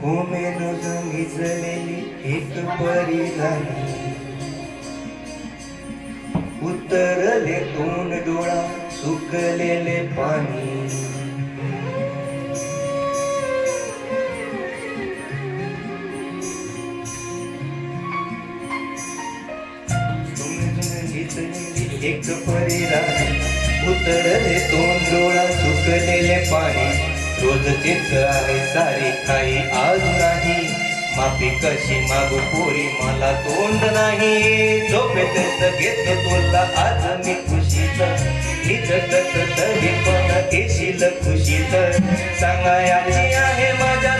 कोमेन भिजलेली एक परी राणी उतरले तोंड डोळा सुकलेले पाणी. एक परी राणी उतरले तोंड डोळा सुकलेले पाणी. रोज तेच आहे सारी काही आज नाही. माफी कशी मागू पोरी मला तोंड नाही. झोपेत घेत तुला आज मी खुशीत. निजत तरी पण येशील खुशीत. सांगायची आहे माझ्या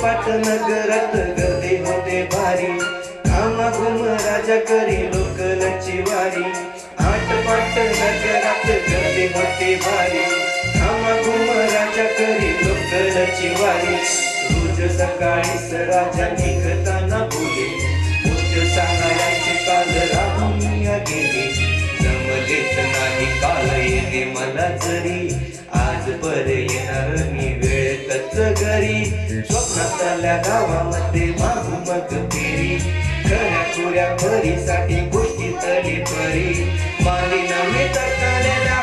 आटपाट नगरात गर्दी होते भारी. घामाघूम राजा करी लोकलची वारी. आठ पाट नगरात गर्दी होते भारी. घामाघूम राजा करी लोकलची वारी. रोज सकाळीच राजा निघताना बोले. मुख्य सांगायचे काल राहून गेले. जमलेच नाही काल येते मला जरी. आज बरे येणार मी एकच घरी स्वप्नातल्या गावामध्ये मागू मग फेरी. खऱ्या खुऱ्या भरीसाठी गोष्टी तरी परी. मालिना मी तटलेल्या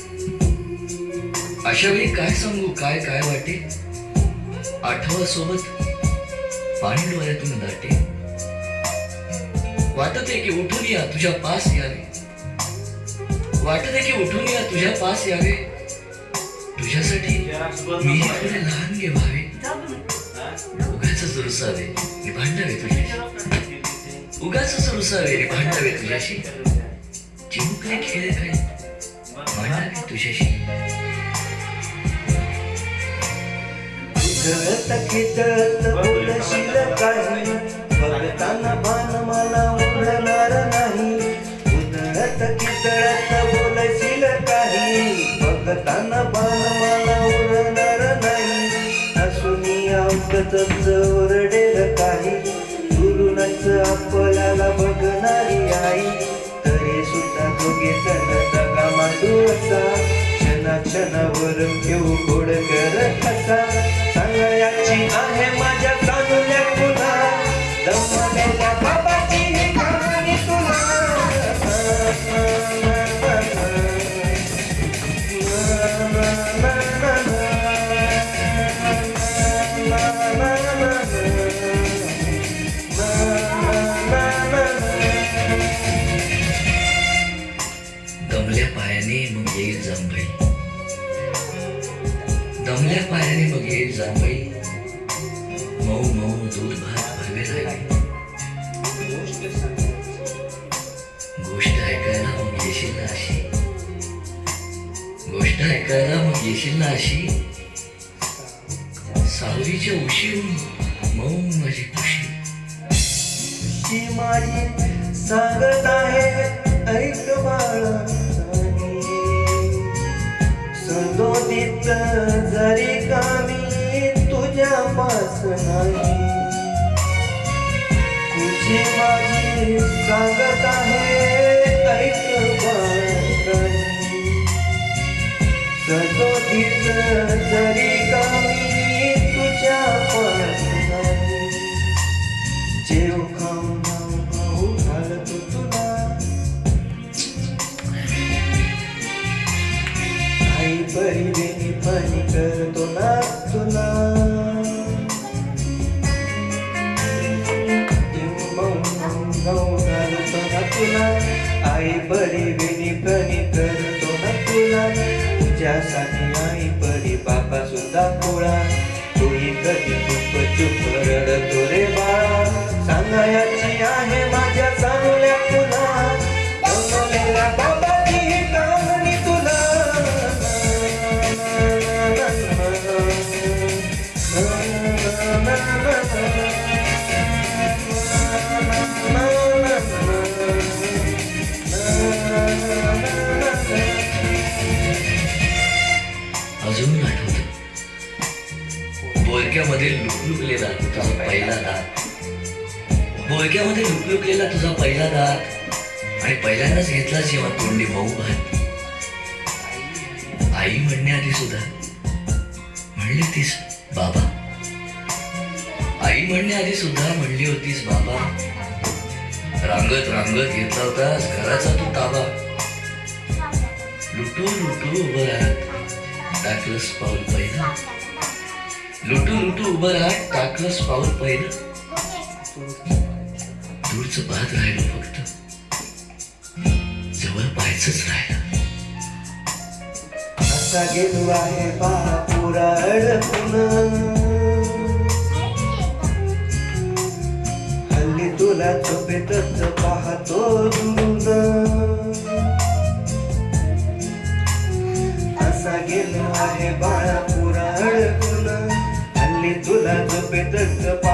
अशा वेळी काय सांगू काय काय वाटे? आठवा सोबत पाणी डोळ्यातून दाटे. वाटत आहे की उठून या तुझ्या पास यावे. वाटत आहे की उठून या तुझ्या पास यावे. तुझ्यासाठी मी थोडे लहान घे व्हावे उगाच रुसावे मी भांडावे तुझ्याशी. उगाच रुसावे रे भांडावे तुझ्याशी. चिमुकले खेळ काही भांडावे तुझ्याशी. खेळत खेळत बोलशील काही. बघताना भान मला उडणार नाही. उन्हळत खेळत बोलशील काही. बघताना भान मला उडणार नाही. असून अवगतच ओरडेल काही. दुरूनच आपल्याला बघणारी आई. तरी सुद्धा दोघे जण दगा मांडू असा क्षणा क्षणावर घेऊ गोड करत असा. हृदयाची आहे माझ्या चांगल्या पुन्हा दमलेल्या बाबाची ही कहाणी तुला. दमल्या पायाने मग येईल जांभई दमल्या पायाने मग येईल जांभई मऊ मऊ दूध भात भरवे राहिले गोष्ट ऐकायला मग येशील ना अशी गोष्ट ऐकायला मग येशील ना अशी. सावरीच्या उशी मऊ माझी खुशी. ती माझी सांगत आहे ऐक बाळा सदोदित जरी कामी तपास नाही तुझी माझी सांगत आहे ऐक बाळकानी. सदोदित जरी कमी तुझ्या पास नाही जेव खाऊ घालतो तुला आई परी बेनी पाणी करतो ना वेणी परी करतो ना तुला तुझ्यासाठी आई परी बापा सुद्धा पोळा. तोही कधी चुप चुप रडतो रे बाळा. सांगायची आहे माझ्या चांगल्या बोलक्यामध्ये लुकलुकलेला तुझा पहिला दात. बोळक्यामध्ये लुकलुकलेला तुझा पहिला दात. आणि पहिल्यांदाच घेतला जेव्हा तोंडी भाऊ भात आई म्हणण्याआधी सुद्धा म्हणली होतीस बाबा. आई म्हणण्याआधी सुद्धा म्हणली होतीस बाबा. रांगत रांगत घेतला होतास घराचा तू ताबा. लुटू लुटू उभं राहत. टाकलंस पाऊल पहिला. लुटू लुटू उभं राहत टाकलंच पाऊल पहिलं. दूरच पाहत राहिलो फक्त. जवळ पाहायचंच राहिलं. असा गेलो आहे बापुरा अडकून. हल्ली तुला झोपेतच पाहतो दुरून. असा गेलो आहे बाळा अडकून हल्ली तुला झोपेतच पाहतो